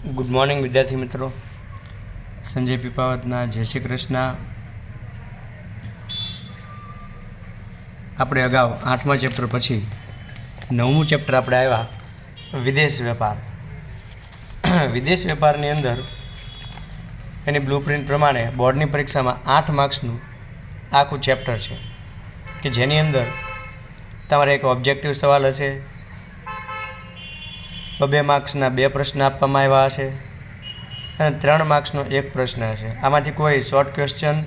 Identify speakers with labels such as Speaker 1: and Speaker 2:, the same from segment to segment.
Speaker 1: Good morning વિદ્યાર્થી મિત્રો. સંજય પીપાવતના જય શ્રી કૃષ્ણ. આપણે અગાઉ આઠમા ચેપ્ટર પછી નવમું ચેપ્ટર આપણે આવ્યા, વિદેશ વેપાર. વિદેશ વેપારની અંદર એની બ્લુપ્રિન્ટ પ્રમાણે બોર્ડની પરીક્ષામાં આઠ માર્ક્સનું આખું ચેપ્ટર છે. કે જેની અંદર તમારે એક ઓબ્જેક્ટિવ સવાલ હશે બબે માર્ક્સના બે પ્રશ્ન આપવામાં આવ્યા હશે અને ત્રણ માર્ક્સનો એક પ્રશ્ન હશે. આમાંથી કોઈ શોર્ટ ક્વેશ્ચન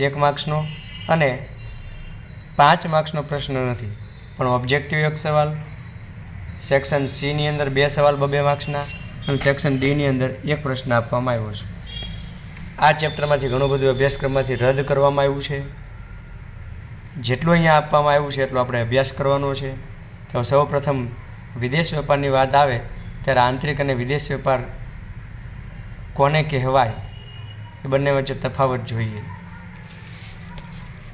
Speaker 1: એક માર્ક્સનો અને પાંચ માર્ક્સનો પ્રશ્ન નથી. પણ ઓબ્જેક્ટિવ એક સવાલ સેક્શન સીની અંદર બે સવાલ બબે માર્ક્સના અને સેક્શન ડીની અંદર એક પ્રશ્ન આપવામાં આવ્યો છે. આ ચેપ્ટરમાંથી ઘણું બધું અભ્યાસક્રમમાંથી રદ કરવામાં આવ્યું છે. જેટલું અહીંયા આપવામાં આવ્યું છે એટલો આપણે અભ્યાસ કરવાનો છે. તો સૌ પ્રથમ વિદેશ વેપારની વાત આવે, ત્યારે આંતરિક અને વિદેશ વેપાર કોને કહેવાય એ બંને વચ્ચે તફાવત જોઈએ.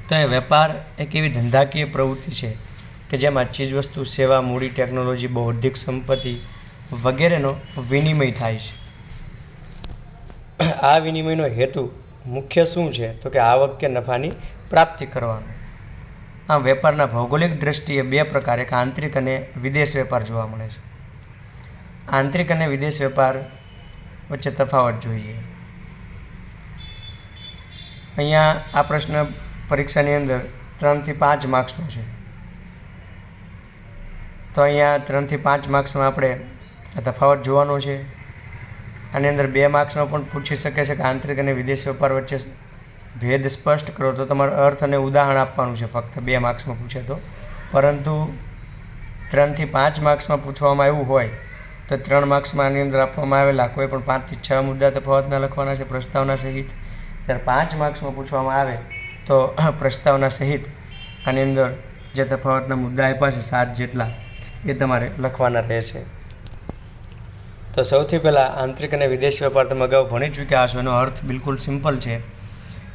Speaker 1: તો એ વેપાર એક એવી ધંધાકીય પ્રવૃત્તિ છે કે જેમાં ચીજવસ્તુ, સેવા, મૂડી, ટેકનોલોજી, બૌદ્ધિક સંપત્તિ વગેરેનો વિનિમય થાય છે. આ વિનિમયનો હેતુ મુખ્ય શું છે? તો કે આવક કે નફાની પ્રાપ્તિ કરવાનો. આમ વેપારના ભૌગોલિક દ્રષ્ટિએ બે પ્રકાર, એક આંતરિક અને વિદેશ વેપાર જોવા મળે છે. આંતરિક અને વિદેશ વેપાર વચ્ચે તફાવત જોઈએ. અહીંયા આ પ્રશ્ન પરીક્ષાની અંદર ત્રણથી પાંચ માર્ક્સનો છે. તો અહીંયા ત્રણથી પાંચ માર્ક્સમાં આપણે તફાવત જોવાનો છે. આની અંદર બે માર્ક્સનો પણ પૂછી શકે છે કે આંતરિક અને વિદેશ વેપાર વચ્ચે ભેદ સ્પષ્ટ કરો તો તમારે અર્થ અને ઉદાહરણ આપવાનું છે. ફક્ત બે માર્ક્સમાં પૂછે તો. પરંતુ ત્રણથી પાંચ માર્ક્સમાં પૂછવામાં આવ્યું હોય તો ત્રણ માર્ક્સમાં આની અંદર આપવામાં આવેલા કોઈ પણ પાંચથી છ મુદ્દા તફાવતના લખવાના છે, પ્રસ્તાવના સહિત. ત્યારે પાંચ માર્ક્સમાં પૂછવામાં આવે તો પ્રસ્તાવના સહિત આની અંદર જે તફાવતના મુદ્દા આપ્યા છે, સાત જેટલા, એ તમારે લખવાના રહેશે. તો સૌથી પહેલાં આંતરિક અને વિદેશ વેપાર તમે અગાઉ ભણી ચૂક્યા હશો, એનો અર્થ બિલકુલ સિમ્પલ છે.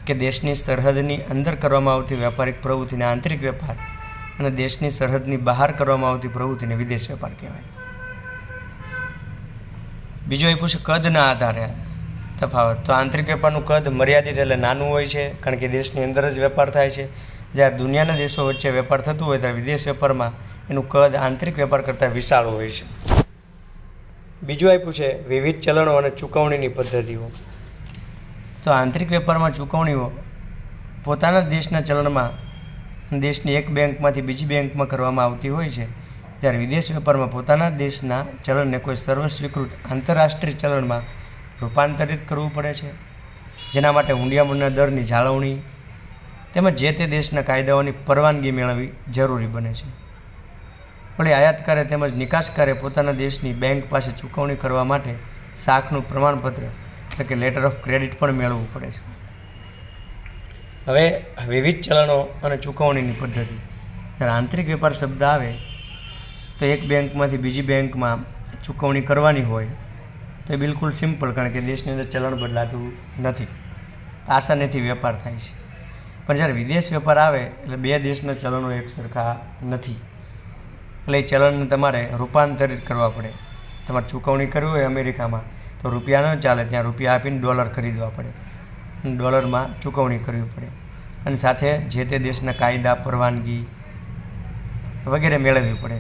Speaker 1: કે દેશની સરહદની અંદર કરવામાં આવતી વ્યાપારિક પ્રવૃત્તિને આંતરિક વેપાર અને દેશની સરહદની બહાર કરવામાં આવતી પ્રવૃત્તિને વિદેશ વેપાર કહેવાય. બીજો એ પૂછે, કદના આધારે તફાવત? તો આંતરિક વેપારનું કદ મર્યાદિત એટલે નાનું હોય છે, કારણ કે દેશની અંદર જ વેપાર થાય છે. જ્યારે દુનિયાના દેશો વચ્ચે વેપાર થતું હોય ત્યારે વિદેશ વેપારમાં એનું કદ આંતરિક વેપાર કરતાં વિશાળ હોય છે. બીજું આપ્યું છે વિવિધ ચલણો અને ચૂકવણીની પદ્ધતિઓ. તો આંતરિક વેપારમાં ચૂકવણીઓ પોતાના દેશના ચલણમાં દેશની એક બેંકમાંથી બીજી બેંકમાં કરવામાં આવતી હોય છે જ્યારે વિદેશ વેપારમાં પોતાના દેશના ચલણને કોઈ સર્વસ્વીકૃત આંતરરાષ્ટ્રીય ચલણમાં રૂપાંતરિત કરવું પડે છે. જેના માટે હુંડિયામણના દરની જાળવણી તેમજ જે તે દેશના કાયદાઓની પરવાનગી મેળવવી જરૂરી બને છે. વળી આયાતકારે તેમજ નિકાસકારે પોતાના દેશની બેંક પાસે ચૂકવણી કરવા માટે શાખનું પ્રમાણપત્ર એટલે કે લેટર ઓફ ક્રેડિટ પણ મેળવવું પડે છે. હવે વિવિધ ચલણો અને ચૂકવણીની પદ્ધતિ. જ્યારે આંતરિક વેપાર શબ્દ આવે, તો એક બેંકમાંથી બીજી બેંકમાં ચૂકવણી કરવાની હોય, તો એ બિલકુલ સિમ્પલ કારણ કે દેશની અંદર ચલણ બદલાતું નથી. આસાનીથી વેપાર થાય છે. પણ જ્યારે વિદેશ વેપાર આવે, એટલે બે દેશના ચલણો એક સરખા નથી. એટલે એ ચલણને તમારે રૂપાંતરિત કરવા પડે. તમારે ચૂકવણી કરવી હોય અમેરિકામાં તો રૂપિયા ન ચાલે, ત્યાં રૂપિયા આપીને ડોલર ખરીદવા પડે. ડોલરમાં ચૂકવણી કરવી પડે. અને સાથે જે તે દેશના કાયદા, પરવાનગી વગેરે મેળવવી પડે.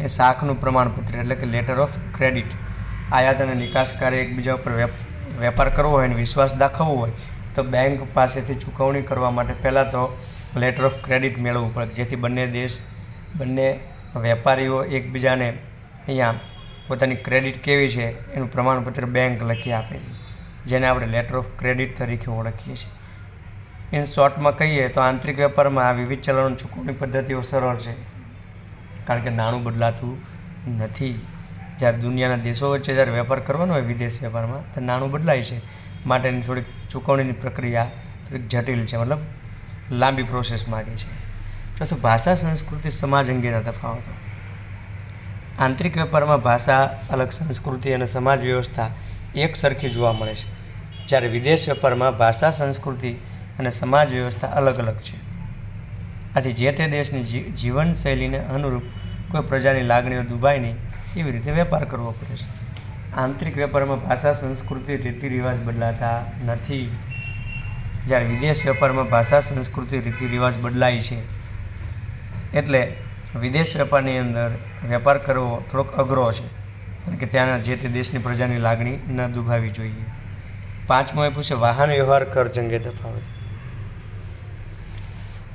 Speaker 1: એ શાખનું પ્રમાણપત્ર, એટલે કે લેટર ઓફ ક્રેડિટ આયાત અને નિકાસકારે એકબીજા ઉપર વેપાર કરવો હોય અને વિશ્વાસ દાખવવો હોય, તો બેંક પાસેથી ચૂકવણી કરવા માટે પહેલાં તો લેટર ઓફ ક્રેડિટ મેળવવું પડે. જેથી બંને દેશ, બંને વેપારીઓ એકબીજાને અહીંયા પોતાની ક્રેડિટ કેવી છે, એનું પ્રમાણપત્ર બેંક લખી આપેલી જેને આપણે લેટર ઓફ ક્રેડિટ તરીકે ઓળખીએ છીએ. ઇન શોર્ટમાં કહીએ તો આંતરિક વેપારમાં આ વિવિધ ચલણો ચૂકવણી પદ્ધતિઓ સરળ છે. કારણ કે નાણું બદલાતું નથી. જ્યારે દુનિયાના દેશો વચ્ચે જ્યારે વેપાર કરવાનો હોય વિદેશ વેપારમાં, તો નાણું બદલાય છે. માટેની થોડીક ચૂકવણીની પ્રક્રિયા થોડીક જટિલ છે, મતલબ લાંબી પ્રોસેસ માગે છે. ચોથું, ભાષા, સંસ્કૃતિ, સમાજ અંગેના તફાવતો. આંતરિક વેપારમાં ભાષા, અલગ સંસ્કૃતિ અને સમાજ વ્યવસ્થા એક સરખી જોવા મળે છે. જ્યારે વિદેશ વેપારમાં ભાષા, સંસ્કૃતિ અને સમાજ વ્યવસ્થા અલગ અલગ છે. આથી જે તે દેશની જીવનશૈલીને અનુરૂપ કોઈ પ્રજાની લાગણીઓ દુભાય નહીં એવી રીતે વેપાર કરવો પડે છે. આંતરિક વેપારમાં ભાષા, સંસ્કૃતિ રીતિ રિવાજ બદલાતા નથી. જ્યારે વિદેશ વેપારમાં ભાષા, સંસ્કૃતિ રીતિ રિવાજ બદલાય છે, એટલે વિદેશ વેપારની અંદર વેપાર કરવો થોડોક અઘરો છે. કારણ કે ત્યાંના જે તે દેશની પ્રજાની લાગણી ન દુભાવી જોઈએ. પાંચમો આપ્યું છે વાહન વ્યવહાર ખર્ચ અંગે તફાવત.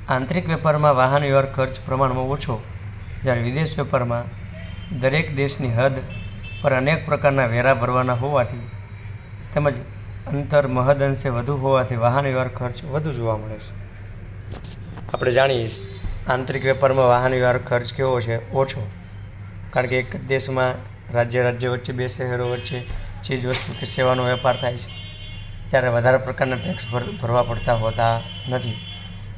Speaker 1: આંતરિક વેપારમાં વાહન વ્યવહાર ખર્ચ પ્રમાણમાં ઓછો. જ્યારે વિદેશ વેપારમાં દરેક દેશની હદ પર અનેક પ્રકારના વેરા ભરવાના હોવાથી તેમજ અંતર મહદ અંશે વધુ હોવાથી વાહન વ્યવહાર ખર્ચ વધુ જોવા મળે છે. આપણે જાણીએ છીએ. આંતરિક વેપારમાં વાહન વ્યવહાર ખર્ચ કેવો છે? ઓછો. કારણ કે એક જ દેશમાં રાજ્ય રાજ્ય વચ્ચે, બે શહેરો વચ્ચે ચીજ વસ્તુ કે સેવાનો વેપાર થાય છે. જ્યારે વધારે પ્રકારના ટેક્સ ભર, ભરવા પડતા હોતા નથી.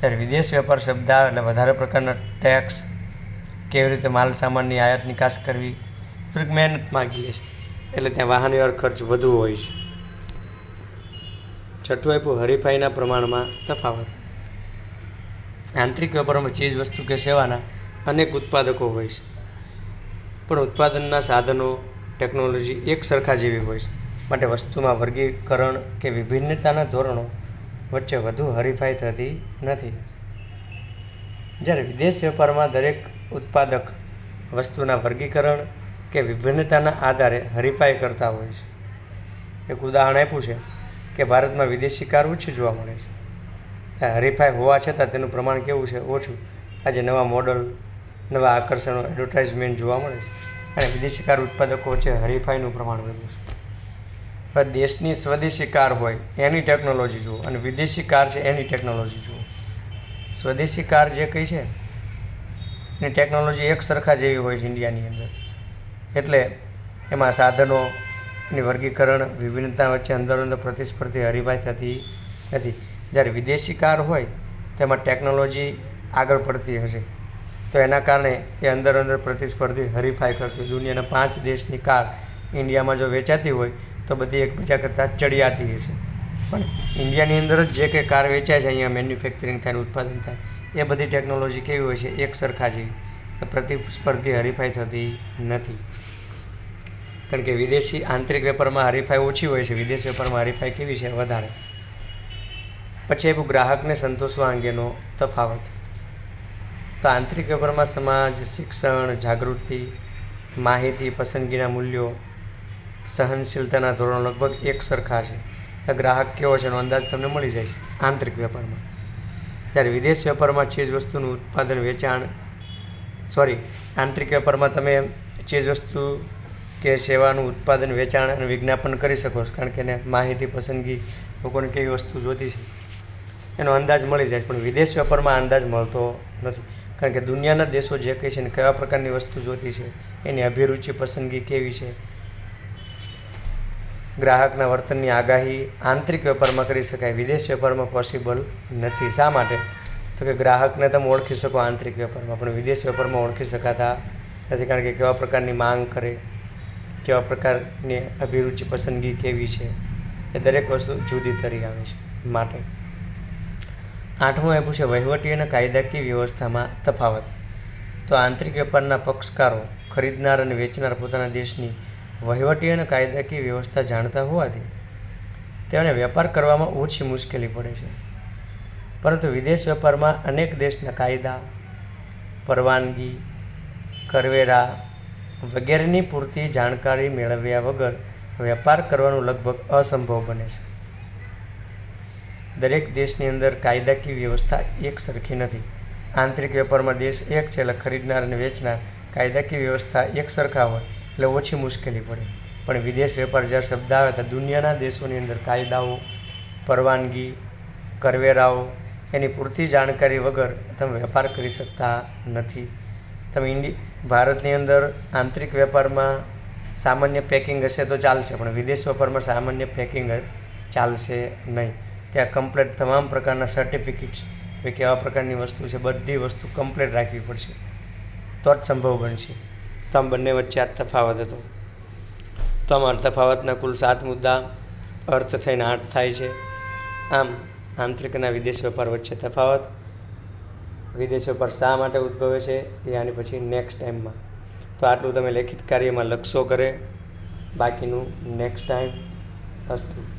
Speaker 1: જ્યારે વિદેશ વેપાર શબ્દ એટલે વધારે પ્રકારના ટેક્સ કેવી રીતે માલ સામાનની આયાત નિકાસ કરવી, થોડીક મહેનત માગીએ છે. એટલે ત્યાં વાહન વ્યવહાર ખર્ચ વધુ હોય છે. છઠ્ઠું આપ્યું હરીફાઈના પ્રમાણમાં તફાવત. આંતરિક વેપારમાં ચીજ વસ્તુ કે સેવાના અનેક ઉત્પાદકો હોય છે. પણ ઉત્પાદનના સાધનો, ટેકનોલોજી એક સરખા જેવી હોય છે. માટે વસ્તુમાં વર્ગીકરણ કે વિભિન્નતાના ધોરણો વચ્ચે વધુ હરીફાઈ થતી નથી. જ્યારે વિદેશ વેપારમાં દરેક ઉત્પાદક વસ્તુના વર્ગીકરણ કે વિભિન્નતાના આધારે હરીફાઈ કરતા હોય છે. એક ઉદાહરણ આપ્યું છે કે ભારતમાં વિદેશી કાર ઓછી જોવા મળે છે. હરીફાઈ હોવા છતાં તેનું પ્રમાણ કેવું છે? ઓછું. આજે નવા મોડલ નવા આકર્ષણો એડવર્ટાઇઝમેન્ટ જોવા મળે છે. અને વિદેશી કાર ઉત્પાદકો વચ્ચે હરીફાઈનું પ્રમાણ વધુ છે. હવે દેશની સ્વદેશી કાર હોય, એની ટેકનોલોજી જુઓ. અને વિદેશી કાર છે, એની ટેકનોલોજી જુઓ. સ્વદેશી કાર જે કઈ છે, એની ટેકનોલોજી એક સરખા જેવી હોય છે ઇન્ડિયાની અંદર. એટલે એમાં સાધનો, એની વર્ગીકરણ, વિભિન્નતા વચ્ચે અંદર અંદર પ્રતિસ્પર્ધી હરીફાઈ થતી નથી. જ્યારે વિદેશી કાર હોય, તેમાં ટેકનોલોજી આગળ પડતી હશે. તો એના કારણે એ અંદર અંદર પ્રતિસ્પર્ધી, હરીફાઈ કરતી હોય દુનિયાના પાંચ દેશની કાર ઇન્ડિયામાં જો વેચાતી હોય, તો બધી એકબીજા કરતાં ચડિયાતી હશે. પણ ઇન્ડિયાની અંદર જ જે કંઈ કાર વેચાય છે, અહીંયા મેન્યુફેક્ચરિંગ થાય ઉત્પાદન થાય, એ બધી ટેકનોલોજી કેવી હોય છે, એક સરખા જેવી પ્રતિસ્પર્ધી, હરીફાઈ થતી નથી. કારણ કે વિદેશી આંતરિક વેપારમાં હરીફાઈ ઓછી હોય છે, વિદેશ વેપારમાં હરીફાઈ કેવી છે, વધારે. પછી આવ્યું ગ્રાહકને સંતોષવા અંગેનો તફાવત. તો આંતરિક વેપારમાં સમાજ, શિક્ષણ, જાગૃતિ, માહિતી, પસંદગીના મૂલ્યો, સહનશીલતાના ધોરણો લગભગ એક સરખા છે. ગ્રાહક કેવો છે એનો અંદાજ તમને મળી જાય છે આંતરિક વેપારમાં. જ્યારે વિદેશ વેપારમાં ચીજ વસ્તુનું ઉત્પાદન, વેચાણ, સોરી, આંતરિક વેપારમાં તમે ચીજ વસ્તુ કે સેવાનું ઉત્પાદન, વેચાણ અને વિજ્ઞાપન કરી શકો છો. કારણ કે એને માહિતી, પસંદગી લોકોને કેવી વસ્તુ જોતી છે. એનો અંદાજ મળી જાય, પણ વિદેશ વેપારમાં અંદાજ મળતો નથી. કારણ કે દુનિયાના દેશો જે કહે છે ને કેવા પ્રકારની વસ્તુ જોતી છે, એની અભિરુચિ, પસંદગી કેવી છે? ગ્રાહકના વર્તનની આગાહી આંતરિક વેપારમાં કરી શકાય, વિદેશ વેપારમાં પોસિબલ નથી. શા માટે? તો કે ગ્રાહકને તમે ઓળખી શકો આંતરિક વેપારમાં, પણ વિદેશ વેપારમાં ઓળખી શકાતા નથી. કારણ કે કેવા પ્રકારની માંગ કરે, કેવા પ્રકારની અભિરુચિ, પસંદગી કેવી છે, એ દરેક વસ્તુ જુદી તરી આવે છે, માટે. આઠમું આપ્યું છે, વહીવટી અને કાયદાકીય વ્યવસ્થામાં તફાવત. તો આંતરિક વેપારના પક્ષકારો, ખરીદનાર અને વેચનાર પોતાના દેશની વહીવટી અને કાયદાકીય વ્યવસ્થા જાણતા હોવાથી તેઓને વેપાર કરવામાં ઓછી મુશ્કેલી પડે છે. પરંતુ વિદેશ વેપારમાં અનેક દેશના કાયદા, પરવાનગી, કરવેરા વગેરેની પૂરતી જાણકારી મેળવ્યા વગર વેપાર કરવાનું લગભગ અસંભવ બને છે. દરેક દેશની અંદર કાયદાકીય વ્યવસ્થા એક સરખી નથી. આંતરિક વેપારમાં દેશ એક છે એટલે ખરીદનાર અને વેચનાર કાયદાકીય વ્યવસ્થા એક સરખા હોય એટલે ઓછી મુશ્કેલી પડે. પણ વિદેશ વેપાર જ્યારે શબ્દ આવે તો દુનિયાના દેશોની અંદર કાયદાઓ, પરવાનગી, કરવેરાઓ એની પૂરતી જાણકારી વગર તમે વેપાર કરી શકતા નથી. તમે ઇન્ડિ, ભારતની અંદર આંતરિક વેપારમાં સામાન્ય પેકિંગ હશે તો ચાલશે, પણ વિદેશ વેપારમાં સામાન્ય પેકિંગ ચાલશે નહીં. ત્યાં કમ્પ્લેટ તમામ પ્રકારના સર્ટિફિકેટ્સ કે કેવા પ્રકારની વસ્તુ છે, બધી વસ્તુ કમ્પ્લેટ રાખવી પડશે. તો જ સંભવ બનશે. તો આમ બંને વચ્ચે આ તફાવત હતો. તો આમ તફાવતના કુલ સાત મુદ્દા અર્થ થઈને આઠ થાય છે. આમ આંતરિક અને વિદેશ વેપાર વચ્ચે તફાવત. વિદેશ વેપાર શા માટે ઉદ્ભવે છે એ આની પછી નેક્સ્ટ ટાઈમમાં તો આટલું તમે લેખિત કાર્યમાં લખશો કરે બાકીનું નેક્સ્ટ ટાઈમ અસ્તુ.